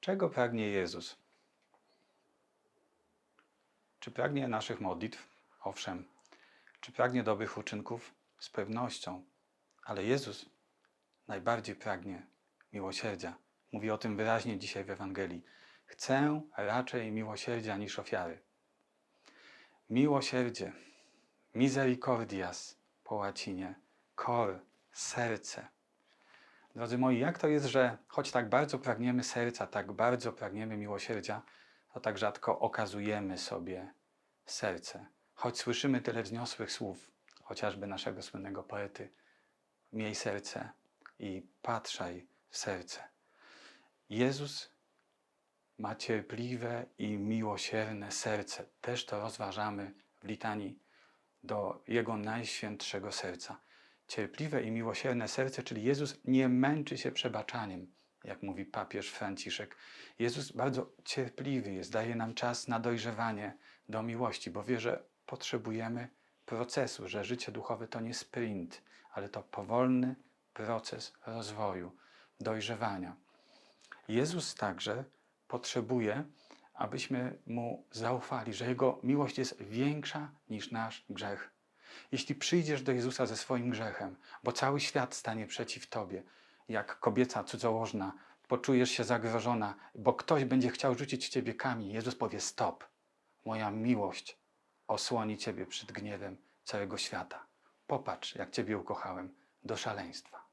Czego pragnie Jezus? Czy pragnie naszych modlitw? Owszem. Czy pragnie dobrych uczynków? Z pewnością. Ale Jezus najbardziej pragnie miłosierdzia. Mówi o tym wyraźnie dzisiaj w Ewangelii. Chcę raczej miłosierdzia niż ofiary. Miłosierdzie, misericordias po łacinie, cor, serce. Drodzy moi, jak to jest, że choć tak bardzo pragniemy serca, tak bardzo pragniemy miłosierdzia, to tak rzadko okazujemy sobie serce. Choć słyszymy tyle wzniosłych słów, chociażby naszego słynnego poety, miej serce i patrzaj w serce. Jezus ma cierpliwe i miłosierne serce. Też to rozważamy w litanii do Jego najświętszego serca. Cierpliwe i miłosierne serce, czyli Jezus nie męczy się przebaczaniem, jak mówi papież Franciszek. Jezus bardzo cierpliwy jest, daje nam czas na dojrzewanie do miłości, bo wie, że potrzebujemy procesu, że życie duchowe to nie sprint, ale to powolny proces rozwoju, dojrzewania. Jezus także potrzebuje, abyśmy Mu zaufali, że Jego miłość jest większa niż nasz grzech. Jeśli przyjdziesz do Jezusa ze swoim grzechem, bo cały świat stanie przeciw Tobie, jak kobieca cudzołożna, poczujesz się zagrożona, bo ktoś będzie chciał rzucić w Ciebie kamień, Jezus powie stop. Moja miłość osłoni Ciebie przed gniewem całego świata. Popatrz, jak Ciebie ukochałem do szaleństwa.